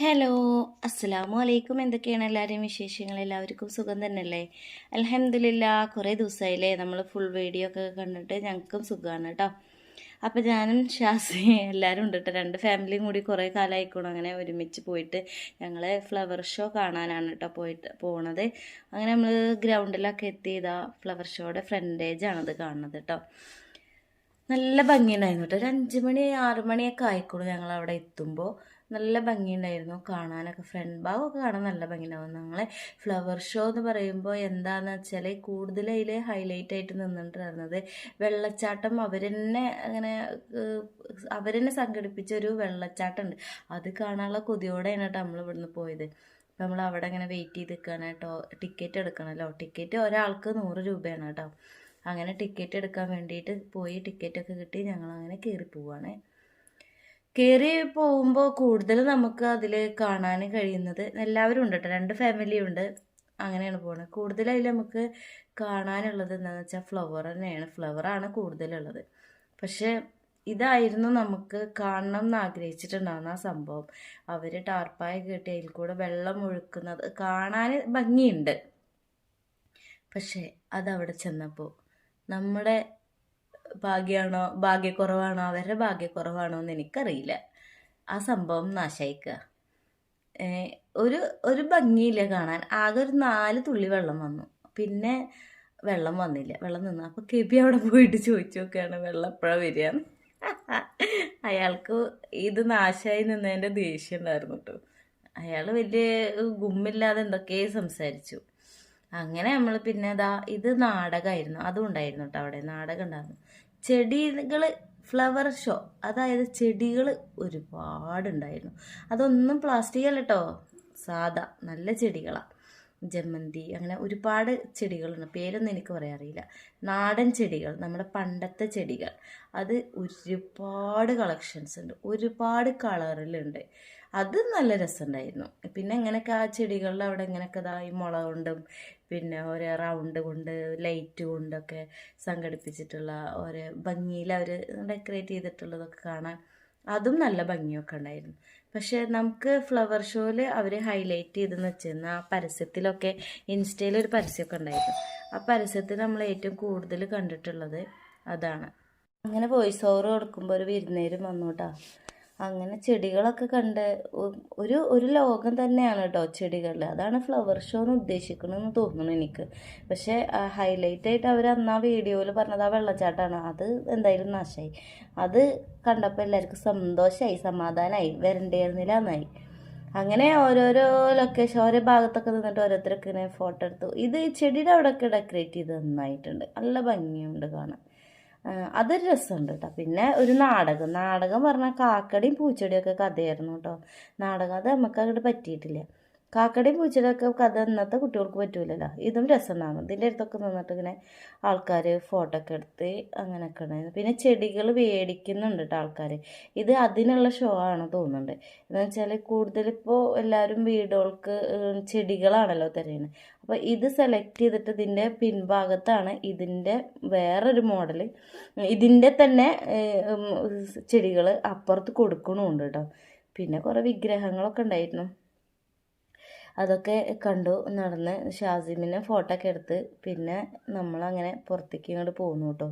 Hello അസ്സലാമു അലൈക്കും എന്തൊക്കെയാണ് എല്ലാവരെയും വിശേഷങ്ങൾ? എല്ലാവർക്കും സുഖം തന്നെയല്ലേ? അലഹമില്ല കുറേ ദിവസമായില്ലേ നമ്മൾ ഫുൾ വീഡിയോ ഒക്കെ കണ്ടിട്ട് ഞങ്ങൾക്കും സുഖമാണ് കേട്ടോ. അപ്പോൾ ഞാനും ഷാസി എല്ലാവരും ഉണ്ട് കേട്ടോ. രണ്ട് ഫാമിലിയും കൂടി കുറേ കാലമായിക്കോണം അങ്ങനെ ഒരുമിച്ച് പോയിട്ട് ഞങ്ങൾ ഫ്ലവർ ഷോ കാണാനാണ് കേട്ടോ പോയിട്ട് പോണത്. അങ്ങനെ നമ്മൾ ഗ്രൗണ്ടിലൊക്കെ എത്തിയതാ ഫ്ലവർ ഷോയുടെ ഫ്രണ്ടേജാണത് കാണുന്നത് കേട്ടോ. നല്ല ഭംഗിയുണ്ടായിരുന്നു കേട്ടോ. ഒരു അഞ്ച് മണി ആറ് മണിയൊക്കെ ആയിക്കോളൂ ഞങ്ങൾ അവിടെ എത്തുമ്പോൾ നല്ല ഭംഗിയുണ്ടായിരുന്നു. കാണാനൊക്കെ ഫ്രണ്ട് ഭാഗമൊക്കെ കാണാൻ നല്ല ഭംഗിയുണ്ടാവും ഞങ്ങളെ ഫ്ലവർ ഷോ എന്ന് പറയുമ്പോൾ എന്താണെന്ന് വെച്ചാൽ കൂടുതൽ അതിൽ ഹൈലൈറ്റ് ആയിട്ട് നിന്നിട്ടുണ്ടായിരുന്നത് വെള്ളച്ചാട്ടം അവരെന്നെ അങ്ങനെ അവർ അവരെന്നെ സംഘടിപ്പിച്ച ഒരു വെള്ളച്ചാട്ടം ഉണ്ട് അത് കാണാനുള്ള കൊതിയോടെയാണ് കേട്ടോ നമ്മൾ ഇവിടുന്ന് പോയത്. നമ്മൾ അവിടെ അങ്ങനെ വെയിറ്റ് ചെയ്ത് നിൽക്കുകയാണ് കേട്ടോ. ടിക്കറ്റ് എടുക്കണമല്ലോ ടിക്കറ്റ് ഒരാൾക്ക് നൂറ് രൂപയാണ് കേട്ടോ. അങ്ങനെ ടിക്കറ്റ് എടുക്കാൻ വേണ്ടിയിട്ട് പോയി ടിക്കറ്റൊക്കെ കിട്ടി. ഞങ്ങൾ അങ്ങനെ കയറി പോവാണ്. കയറി പോകുമ്പോൾ കൂടുതൽ നമുക്ക് അതിൽ കാണാൻ കഴിയുന്നത് എല്ലാവരും ഉണ്ട് കേട്ടോ രണ്ട് ഫാമിലിയും ഉണ്ട്. അങ്ങനെയാണ് പോകുന്നത് കൂടുതൽ അതിൽ നമുക്ക് കാണാനുള്ളത് എന്താണെന്ന് വെച്ചാൽ ഫ്ലവർ തന്നെയാണ്. ഫ്ലവറാണ് കൂടുതലുള്ളത്. പക്ഷേ ഇതായിരുന്നു നമുക്ക് കാണണം എന്ന് ആഗ്രഹിച്ചിട്ടുണ്ടാകുന്ന ആ സംഭവം. അവർ ടാർപ്പായ കെട്ടി അതിൽ കൂടെ വെള്ളം ഒഴുക്കുന്നത് കാണാൻ ഭംഗിയുണ്ട്. പക്ഷേ അതവിടെ ചെന്നപ്പോൾ നമ്മുടെ ഭാഗ്യമാണോ ഭാഗ്യക്കുറവാണോ അവരുടെ ഭാഗ്യക്കുറവാണോ എന്ന് എനിക്കറിയില്ല. ആ സംഭവം നാശയിക്കുക. ഒരു ഒരു ഭംഗിയില്ല കാണാൻ. ആകെ ഒരു നാല് തുള്ളി വെള്ളം വന്നു. പിന്നെ വെള്ളം വന്നില്ല. വെള്ളം നിന്നു. അപ്പോൾ കെബി അവിടെ പോയിട്ട് ചോദിച്ചു നോക്കുകയാണ് വെള്ളം എപ്പോഴാണ് വരിക? അയാൾക്ക് ഇത് നാശമായി നിന്നതിന്റെ ദേഷ്യം ഉണ്ടായിരുന്നു കേട്ടോ അയാൾ വലിയ ഗുമ്മില്ലാതെ എന്തൊക്കെ സംസാരിച്ചു. അങ്ങനെ നമ്മൾ പിന്നെ ദാ ഇത് നാടകമായിരുന്നു അതും ഉണ്ടായിരുന്നു കേട്ടോ അവിടെ നാടകം ഉണ്ടായിരുന്നു. ചെടികൾ ഫ്ലവർ ഷോ അതായത് ചെടികൾ ഒരുപാടുണ്ടായിരുന്നു. അതൊന്നും പ്ലാസ്റ്റിക് അല്ല കേട്ടോ സാധാ നല്ല ചെടികളാണ് ജമന്തി അങ്ങനെ ഒരുപാട് ചെടികളുണ്ട്. പേരൊന്നും എനിക്ക് പറയാൻ അറിയില്ല. നാടൻ ചെടികൾ നമ്മുടെ പണ്ടത്തെ ചെടികൾ. അത് ഒരുപാട് കളക്ഷൻസ് ഉണ്ട്. ഒരുപാട് കളറിലുണ്ട്. അത് നല്ല രസമുണ്ടായിരുന്നു. പിന്നെ ഇങ്ങനെയൊക്കെ ആ ചെടികളിൽ അവിടെ ഇങ്ങനെയൊക്കെ ഇതായി മുള കൊണ്ടും പിന്നെ ഓരോ റൗണ്ട് കൊണ്ട് ലൈറ്റ് കൊണ്ടൊക്കെ സംഘടിപ്പിച്ചിട്ടുള്ള ഓരോ ഭംഗിയിൽ അവർ ഡെക്കറേറ്റ് ചെയ്തിട്ടുള്ളതൊക്കെ കാണാൻ അതും നല്ല ഭംഗിയൊക്കെ ഉണ്ടായിരുന്നു. പക്ഷേ നമുക്ക് ഫ്ലവർ ഷോയിൽ അവർ ഹൈലൈറ്റ് ചെയ്തെന്ന് വെച്ചിരുന്ന ആ പരസ്യത്തിലൊക്കെ ഇൻസ്റ്റയിൽ ഒരു പരസ്യമൊക്കെ ഉണ്ടായിരുന്നു. ആ പരസ്യത്തിൽ നമ്മൾ ഏറ്റവും കൂടുതൽ കണ്ടിട്ടുള്ളത് അതാണ്. അങ്ങനെ വോയിസ് ഓവർ കൊടുക്കുമ്പോൾ ഒരു വിരുന്നേരും വന്നു കേട്ടോ. അങ്ങനെ ചെടികളൊക്കെ കണ്ട് ഒരു ഒരു ലോകം തന്നെയാണ് കേട്ടോ ചെടികളിൽ അതാണ് ഫ്ലവർ ഷോ എന്ന് ഉദ്ദേശിക്കണമെന്ന് തോന്നുന്നു എനിക്ക്. പക്ഷേ ഹൈലൈറ്റ് ആയിട്ട് അവർ അന്ന് ആ വീഡിയോയിൽ പറഞ്ഞത് ആ വെള്ളച്ചാട്ടമാണ് അത് എന്തായാലും നാശമായി അത് കണ്ടപ്പോൾ എല്ലാവർക്കും സന്തോഷമായി സമാധാനമായി വരണ്ടിയിരുന്നില്ല എന്നായി അങ്ങനെ ഓരോരോ ലൊക്കേഷൻ ഓരോ ഭാഗത്തൊക്കെ നിന്നിട്ട് ഓരോരുത്തരൊക്കെ ഇങ്ങനെ ഫോട്ടോ എടുത്തു. ഇത് ചെടിയുടെ അവിടെയൊക്കെ ഡെക്കറേറ്റ് ചെയ്ത് നന്നായിട്ടുണ്ട്. നല്ല ഭംഗിയുണ്ട് കാണാൻ. അതൊരു രസമുണ്ട് കേട്ടോ പിന്നെ ഒരു നാടകം. നാടകം പറഞ്ഞാൽ കാക്കടിയും പൂച്ചെടിയും ഒക്കെ കഥയായിരുന്നു കേട്ടോ നാടകം അത് നമുക്ക് അങ്ങോട്ട് പറ്റിയിട്ടില്ല. കാക്കടിയും പൂച്ചെടിയൊക്കെ കഥ ഇന്നത്തെ കുട്ടികൾക്ക് പറ്റൂലല്ലോ. ഇതും രസമാണ്. ഇതിന്റെ അടുത്തൊക്കെ നിന്നിട്ട് ഇങ്ങനെ ആൾക്കാർ ഫോട്ടോ ഒക്കെ എടുത്ത് അങ്ങനെയൊക്കെ ഉണ്ടായിരുന്നു പിന്നെ ചെടികൾ മേടിക്കുന്നുണ്ട് കേട്ടോ ആൾക്കാർ ഇത് അതിനുള്ള ഷോ ആണ് തോന്നുന്നുണ്ട്. എന്ന് വെച്ചാൽ കൂടുതലിപ്പോൾ എല്ലാവരും വീടുകൾക്ക് ചെടികളാണല്ലോ തിരയുന്നത് അപ്പോൾ ഇത് സെലക്ട് ചെയ്തിട്ട് ഇതിന്റെ പിൻഭാഗത്താണ് ഇതിന്റെ വേറൊരു മോഡൽ ഇതിന്റെ തന്നെ ചെടികൾ അപ്പുറത്ത് കൊടുക്കണമുണ്ട് കേട്ടോ പിന്നെ കുറേ വിഗ്രഹങ്ങളൊക്കെ ഉണ്ടായിരുന്നു. അതൊക്കെ കണ്ടു നടന്ന് ഷാസിമിനെ ഫോട്ടോ ഒക്കെ എടുത്ത് പിന്നെ നമ്മളങ്ങനെ പുറത്തേക്ക് ഇങ്ങോട്ട് പോകുന്നു കേട്ടോ.